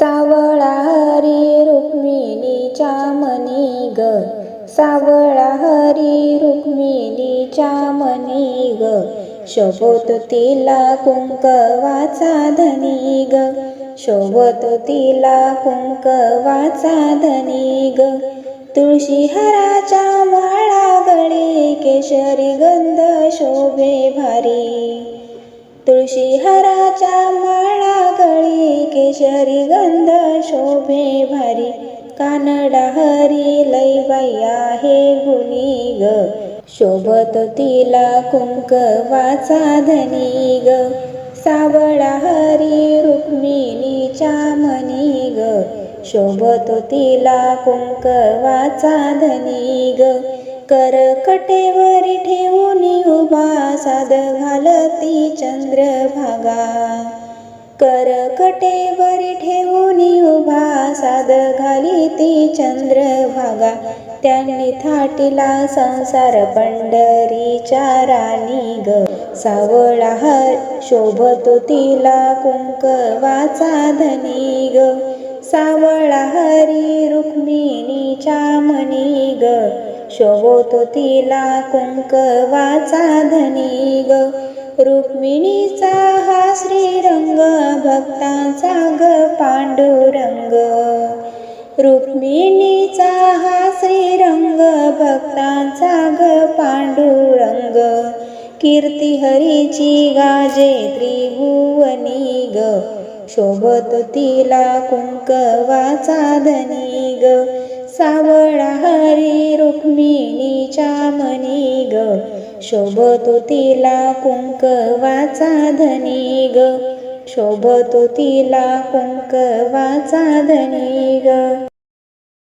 सावळा हरी रुक्मिणीच्या मनी ग. सावळा हरी रुक्मिणीच्या मनी ग. शोभत तिला कुंकवाचा धनी ग. शोभत तिला कुंकवाचा धनी ग. तुळशी हराच्या माळा गळी केशरी गंध शोभे भारी. तुळशी हराच्या माळा गळी केशरी गंध शोभे भारी. कानडा हरी लयवैया हे गुणी ग. शोभत तिला कुंकवाचा धनी ग. सावळा हरी रुक्मिणीच्या मनी ग. शोभत तिला कुंकवाचा धनी ग. करकटेवर ठेवून उभा साद घालती चंद्रभागा. कर कटेवरी ठेवून उभा साद घाली ती चंद्रभागा. त्यांनी थाटीला संसार पंढरीच्या राणी ग. सावळा हर शोभतो तिला कुंकवाचा धनी ग. सावळा शोभतो तिला कुंकवाचा धनी ग. रुक्मिणीचा हा श्रीरंग भक्तांचा ग पांडुरंग. रुक्मिणीचा हा श्रीरंग भक्तांचा ग पांडुरंग. कीर्ती हरीची गाजे त्रिभुवनी ग. शोभत तिला कुंकवाचा धनी ग. सावळा हरी रुक्मिणीच्या मनी ग. शोभतो तिला कुंकवाचा धनी ग. शोभतो तिला कुंकवाचा धनी ग.